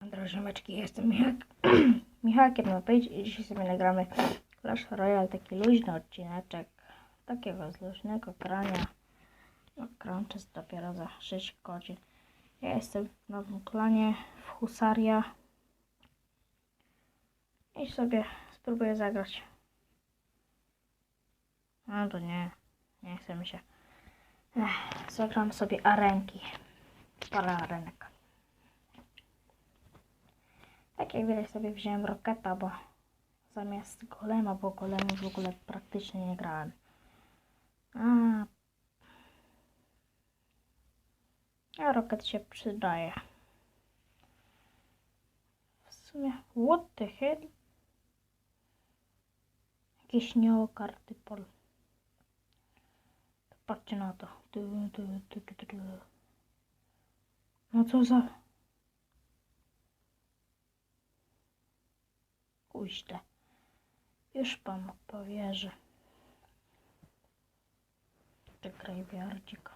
Drożymeczki, jestem Michał, Michałkiem na page i dzisiaj sobie nagramy Clash Royale, taki luźny odcineczek, takiego z luźnego grania. No, dopiero za 6 godzin. Ja jestem w nowym klanie, w Husaria i sobie spróbuję zagrać. No to nie, nie chce mi się. Ech, zagram sobie arenki, parę arenek. Tak jak widać sobie wziąłem roketa, bo zamiast golema, bo golemu w ogóle praktycznie nie grałem. A, a roket się przydaje. W sumie, what the hell? Jakieś neokarty pol. Patrzcie na to. No co za... Kuźle. Już pan powierzy. Czekaj, wiardzik.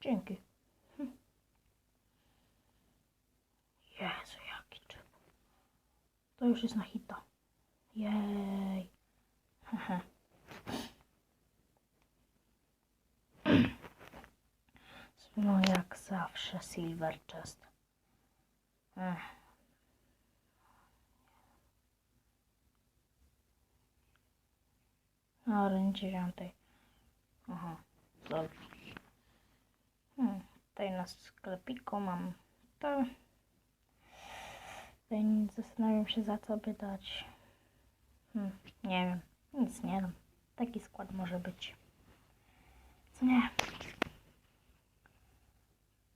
Dzięki. Hm. Jezu, jaki czyp. To już jest na hita. Jej. No jak zawsze Silver Chest. Ech. Na rynku dziewiątej. Aha, dobrze. Hmm, tutaj na sklepiku mam to. Tutaj zastanawiam się za co by dać. Hmm, nie wiem, nic nie dam. Taki skład może być. Nie?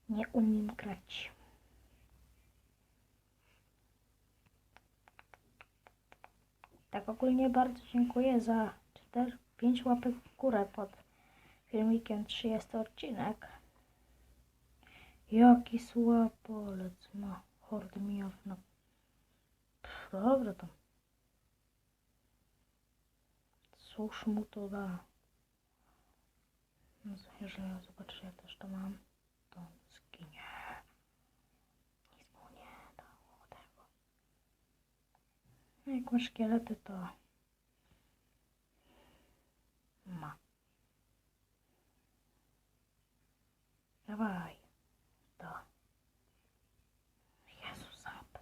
Nie umiem grać. Tak ogólnie bardzo dziękuję za 4, 5 łapek w górę pod filmikiem 30 odcinek. Jaki słabolec ma hordy mijów no. Pff, Dobra tam. Cóż mu to da? No, jeżeli ja zobaczę, ja też to mam, to zginie. Nic mu nie dało tego. No, Jak ma szkielety, to ma. Dawaj. To. Jezus, zap.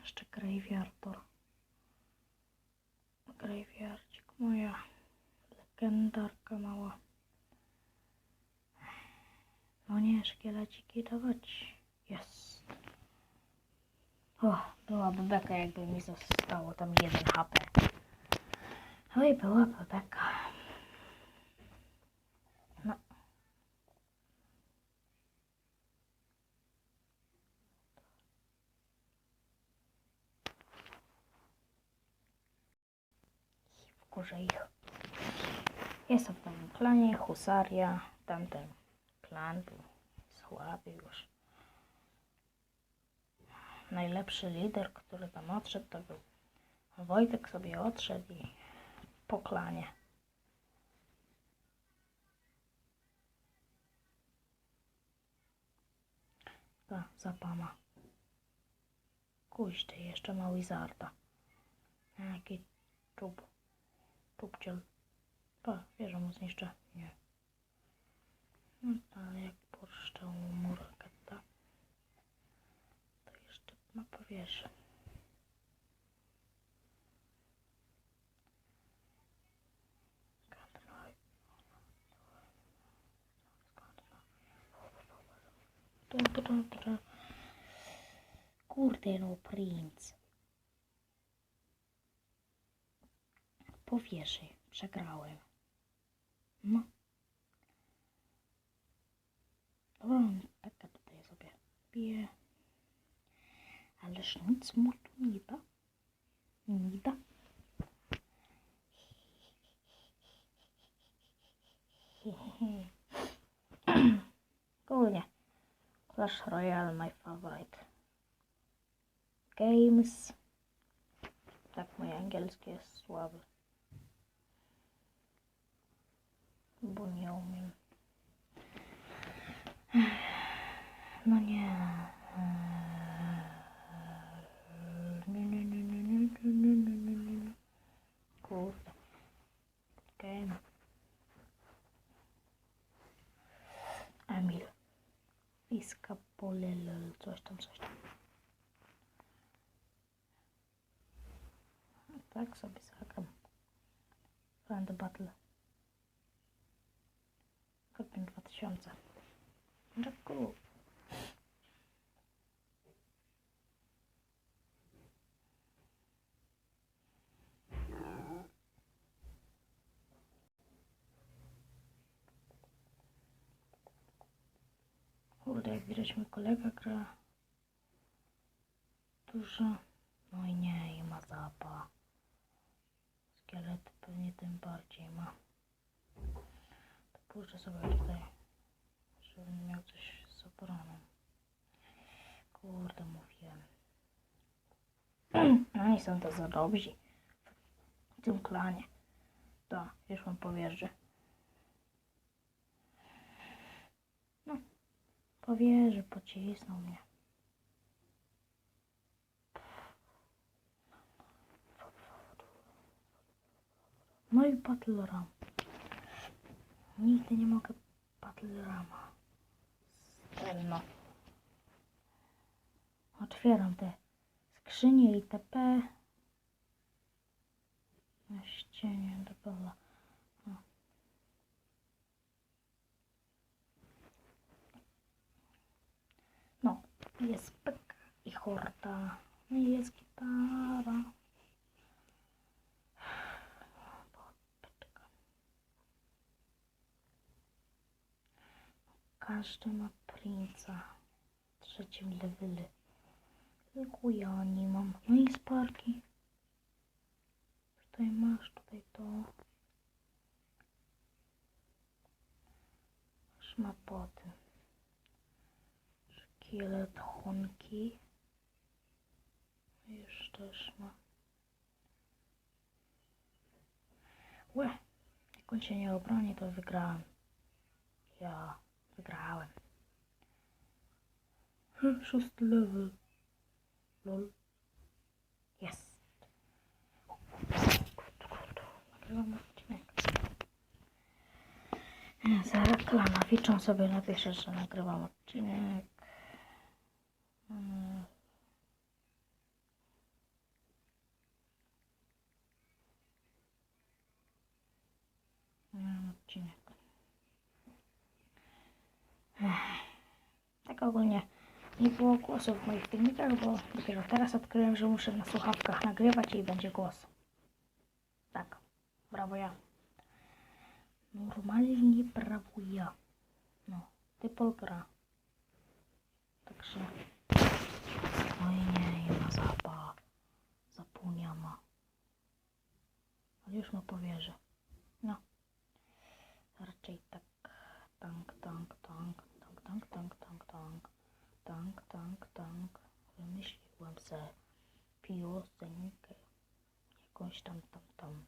Jeszcze graveyardor. Graveyardzik moja. Legendarka mała. No nie, szkieleciki dawać. Jest. O, byłaby beka, jakby mi zostało tam jeden HP. Oj, byłaby beka. No. Wkurzę ich. Jestem w nowym klanie, Husaria. Tamten klan był słaby już. Najlepszy lider, który tam odszedł, to był Wojtek sobie odszedł i po klanie. Ta zapama. Kuźty, jeszcze ma Wizarda. Jaki czub. Czubciel. Pa, wieżę mu zniszczę. Nie. No, ale jak porszczał mu raketa, to jeszcze ma powierzę. Kurde no, princ. Po wieży przegrałem. No. Dobra, taka tutaj sobie bije. Ależ nic mu tu nie da. Nie da. Ogólnie. Clash Royale my favorite. Games. Tak, mój angielski jest słaby. Bo nie umiem. No. Nie, Iska polelel. Coś tam, coś tam. Tak sobie zagram. Friend Battle. Kwiecień 2000. No Kurde, jak widać mój kolega gra dużo. No i nie, i ma zapa. Szkielety pewnie tym bardziej ma. To puszczę sobie tutaj, żeby nie miał coś z obroną. Kurde, mówiłem. No nie są to za dobrzy w tym klanie. To, już mam powierzy. Powierzy, pocisnął mnie. No i Battle Ram. Nigdy nie mogę Battle Rama. Stelno. Otwieram te skrzynie itp. Na ścianie do pola. No. no, jest pyk i horta. No jest gitara. Każdy ma princa trzecim levelu. Tylko ja nie mam. No i sparki. Tutaj masz, tutaj to. Szma potem. Szkielet honki. Już też ma. Łe, jak on się nie obroni, to wygrałem. Ja wygrałem. Szósty level. Lol. Jest. Nagrywam odcinek. Zaraz klana wiczą sobie napiszę, że nagrywam odcinek. Mm. Miałem odcinek. Tak ogólnie nie było głosu w moich filmikach, bo dopiero teraz odkryłem, że muszę na słuchawkach nagrywać i będzie głos. Tak, brawo ja. Normalnie brawo ja. No, typol gra. Także... Oj nie, nie ma zapa. Zapunia ma. Ale już ma powierzy. No. Raczej tak. Tank, tank, tank, tank, tank, tank, tank, tank. Tank, tank, tank. Wymyśliłem se piosenkę. Jakąś tam, tam, tam.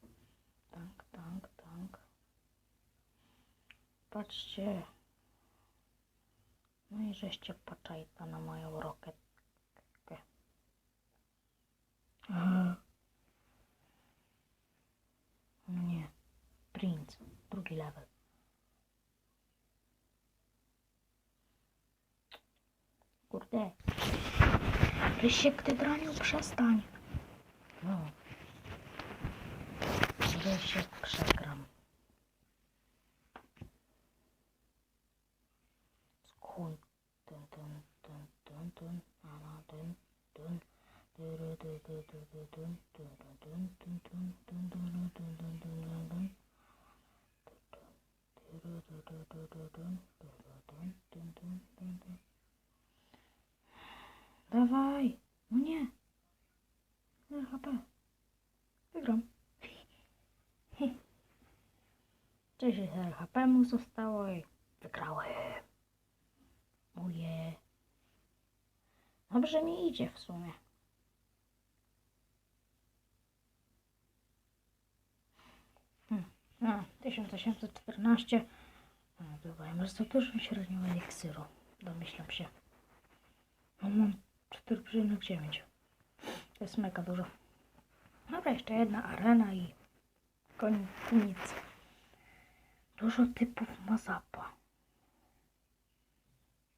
Tank, tank, tank. Patrzcie. No i żeście paczajta na moją roketkę. Aha. Nie. Prince. Drugi level. Kurde. Rysiek, ty draniu, przestań. No. Rysiek, przegram. Skój. Dun, dun, dun, dun, dun, Dawaj! No nie! Nie, HP. Wygram. Cześć, HP mu zostało i wygrałem. Moje. Dobrze mi idzie w sumie. Hmm. A, 1814. A, Bywa, masz za dużą średnią eliksiru. Domyślam się. No mam 4,9. To jest mega dużo. Dobra, jeszcze jedna arena i koniec. Dużo typów ma zapa.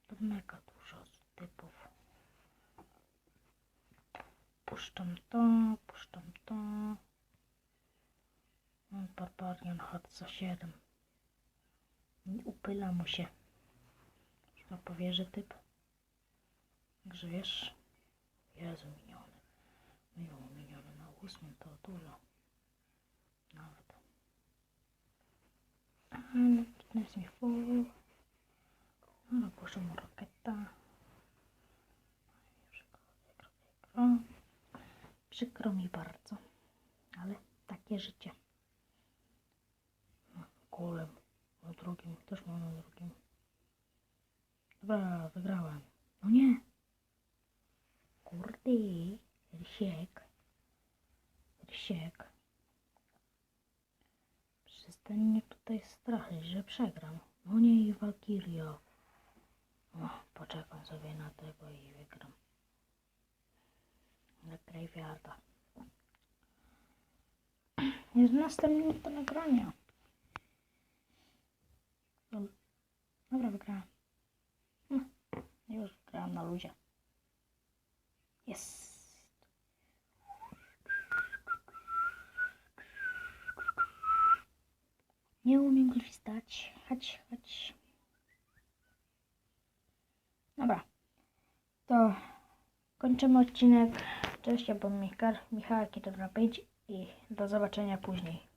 To mega dużo typów. Puszczam to, puszczam to. No, Barbarian Hard za 7. I upyla mu się. Ma powierzy typ. Także wiesz. Jezu, miniony. Miło miniony na ósmym to dużo. Nawet. Ale jest mi full. No, puszczę mu przykro, przykro. Przykro mi bardzo. Ale takie życie. Golem. Na drugim. Też mam na drugim. Dobra, wygrałem. No nie. Kurde. Rysiek. Rysiek. Przestań mnie tutaj straszyć, że przegram. No nie i Valkyria. O, poczekam sobie na tego i wygram. Na Graveyarda. 11 minut do nagrania. Lol. Dobra, wygrałem. Hm, Już wygrałem na luzie. Jest. Nie umiem gwistać. Chodź, chodź. Dobra. To kończymy odcinek. Cześć, ja byłem Michał, Michał Kitograpage i do zobaczenia później.